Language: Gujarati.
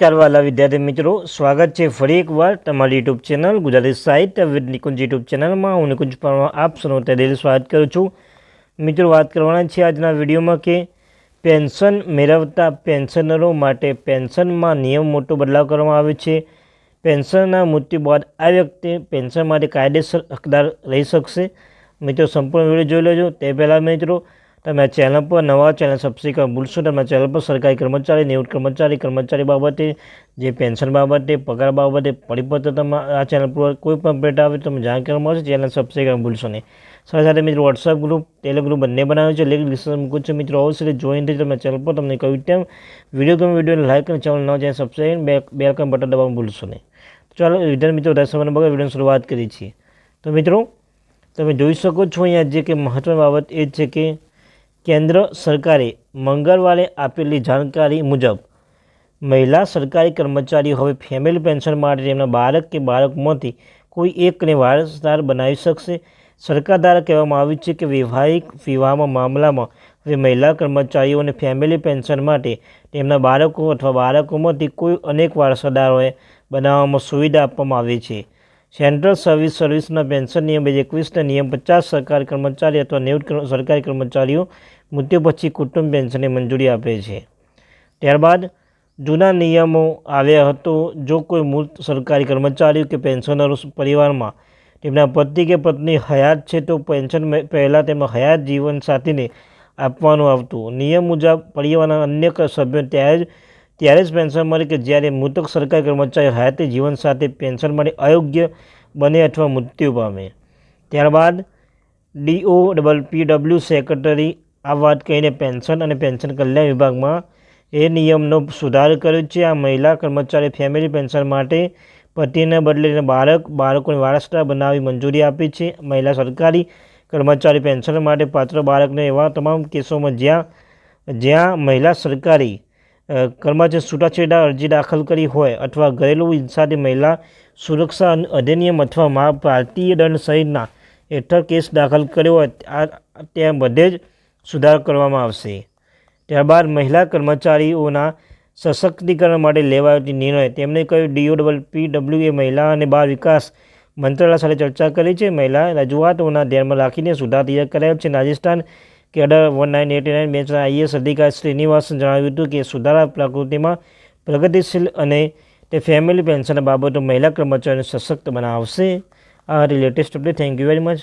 ચારવાલા વિદ્યાર્થી મિત્રો, સ્વાગત છે ફરી એકવાર તમારી યુટ્યુબ ચેનલ ગુજરાતી સાહિત્ય વિદ નિકુંજ યુટ્યુબ ચેનલમાં. હું નિકુંજ પરમાર, આપ તે દિલ સ્વાગત કરું છું. મિત્રો, વાત કરવાના છે આજના વિડીયોમાં કે પેન્શન મેળવતા પેન્શનરો માટે પેન્શનમાં નિયમ મોટો બદલાવ કરવામાં આવે છે. પેન્શનના મૃત્યુ બાદ આ વ્યક્તિ પેન્શન માટે કાયદેસર હકદાર રહી શકશે. મિત્રો, સંપૂર્ણ વીડિયો જોઈ લેજો. તે પહેલાં મિત્રો તમે ચેનલ પર નવા ચેનલ સબસ્ક્રાઈબ ભૂલશો તમે ચેનલ પર સરકારી કર્મચારી, નિવૃત્ત કર્મચારી કર્મચારી બાબતે, જે પેન્શન બાબતે, પગાર બાબતે પરિપત્ર તમે, આ ચેનલ પર કોઈ પણ અપડેટ આવે તમે જાણ કરવા મળશે, ચેનલ સબસ્ક્રાઈબ ભૂલશો નહીં. સાથે સાથે મિત્રો વોટ્સઅપ ગ્રુપ ટેલિગ્રુપ ગ્રુપ બંને બનાવ્યું છે લિંક ડિસ્ક્રિપ્શન મૂકું છું. મિત્રો અવશ્ય જોઈન થઈ તમે ચેનલ પર. તમને કહ્યું તેમ વીડિયો ગમે વિડીયોને લાઈક અને ચેનલ ન જાય સબસ્ક્રાઈબ બે બે આઇકન બટન દબાવવાનું ભૂલશો નહીં. ચાલો વિધાન મિત્રો દસ સમયના બગા વિડીયોની શરૂઆત કરી છીએ. તો મિત્રો, તમે જોઈ શકો છો અહીંયા જે કે મહત્વની બાબત એ છે કે કેન્દ્ર સરકારે મંગળવારે આપેલી જાણકારી મુજબ, મહિલા સરકારી કર્મચારીઓ હવે ફેમિલી પેન્શન માટે તેમના બાળક કે બાળકમાંથી કોઈ એકને વારસદાર બનાવી શકશે. સરકાર દ્વારા કહેવામાં આવ્યું છે કે વૈવાહિક વિવાહમાં મામલામાં હવે મહિલા કર્મચારીઓને ફેમિલી પેન્શન માટે તેમના બાળકો અથવા બાળકોમાંથી કોઈ અનેક વારસદારોએ બનાવવામાં સુવિધા આપવામાં આવી છે. સેન્ટ્રલ સર્વિસ સર્વિસના પેન્શન નિયમ બે હજાર એકવીસના નિયમ પચાસ સરકારી કર્મચારી અથવા નિવૃત્ત સરકારી કર્મચારીઓ મૃત્યુ પછી કુટુંબ પેન્શનને મંજૂરી આપે છે. ત્યારબાદ જૂના નિયમો આવ્યા હતો, જો કોઈ મૃત સરકારી કર્મચારીઓ કે પેન્શનરો પરિવારમાં તેમના પતિ કે પત્ની હયાત છે, તો પેન્શન પહેલાં તેમાં હયાત જીવન સાથીને આપવાનું આવતું. નિયમ મુજબ પરિવારના અન્ય સભ્યો ત્યારે જ ત્યારે જ પેન્શન મળે કે જ્યારે મૃતક સરકારી કર્મચારી હયાતી જીવન સાથે પેન્શન માટે અયોગ્ય બને અથવા મૃત્યુ પામે. ત્યારબાદ DO double P W secretary આ વાત કહીને પેન્શન અને પેન્શન કલ્યાણ વિભાગમાં એ નિયમનો સુધાર કર્યો છે. આ મહિલા કર્મચારી ફેમિલી પેન્શન માટે પતિને બદલે બાળક બાળકોને વારસદાર બનાવી મંજૂરી આપી છે. મહિલા સરકારી કર્મચારી પેન્શન માટે પાત્ર બાળકને એવા તમામ કેસોમાં જ્યાં જ્યાં મહિલા સરકારી કર્મચારી છૂટાછેડા અરજી દાખલ કરી હોય અથવા ઘરેલું હિંસાથી મહિલા સુરક્ષા અધિનિયમ અથવા મહા ભારતીય દંડ સહિતના હેઠળ કેસ દાખલ કર્યો હોય ત્યાં બધે જ સુધાર કરવામાં આવશે. ત્યારબાદ મહિલા કર્મચારીઓના સશક્તિકરણ માટે લેવાયો નિર્ણય. તેમણે કહ્યું ડીઓ ડબલ પી ડબલ્યુ મહિલા અને બાળ વિકાસ મંત્રાલય સાથે ચર્ચા કરી છે. મહિલા રજૂઆતોના ધ્યાનમાં રાખીને સુધાર તૈયાર કરાયો છે. Rajasthan cadre one nine eighty nine બેચના IAS અધિકારી શ્રીનિવાસન જણાવ્યું હતું કે સુધારા પ્રકૃતિમાં પ્રગતિશીલ અને તે ફેમિલી પેન્શન બાબતો મહિલા કર્મચારીઓને સશક્ત બનાવશે. આ latest update thank you very much